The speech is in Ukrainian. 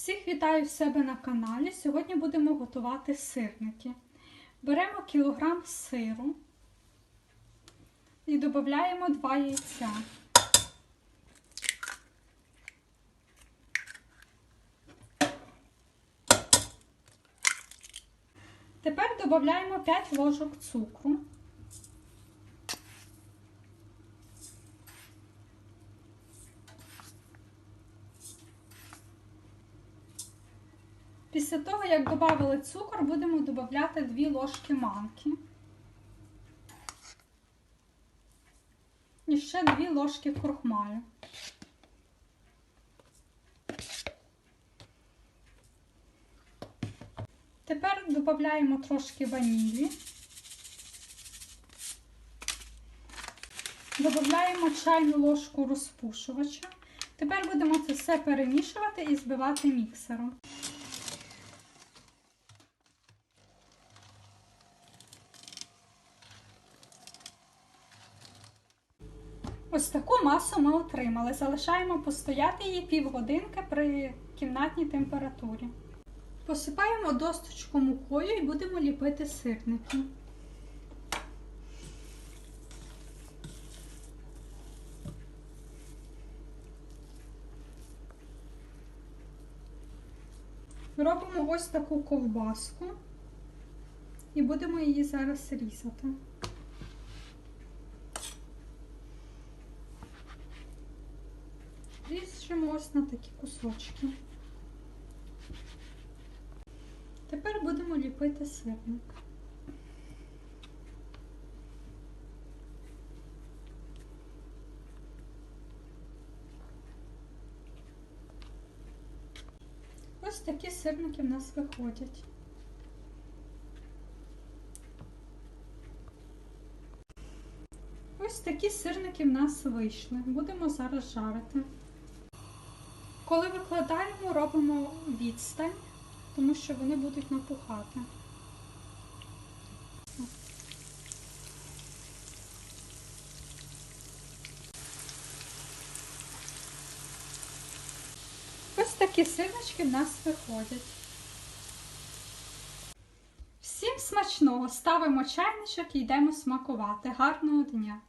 Всіх вітаю в себе на каналі. Сьогодні будемо готувати сирники. Беремо кілограм сиру і додаємо 2 яйця. Тепер додаємо 5 ложок цукру. Після того, як додали цукор, будемо додати 2 ложки манки. І ще 2 ложки крохмалю. Тепер додаємо трошки ванілі. Додаємо чайну ложку розпушувача. Тепер будемо це все перемішувати і збивати міксером. Ось таку масу ми отримали. Залишаємо постояти її півгодинки при кімнатній температурі. Посипаємо досточку мукою і будемо ліпити сирники. Робимо ось таку ковбаску і будемо її зараз різати. Ріжемо ось на такі кусочки. Тепер будемо ліпити сирник. Ось такі сирники в нас виходять. Ось такі сирники в нас вийшли. Будемо зараз жарити. Коли викладаємо, робимо відстань, тому що вони будуть напухати. Ось такі сирнички в нас виходять. Всім смачного! Ставимо чайничок і йдемо смакувати. Гарного дня!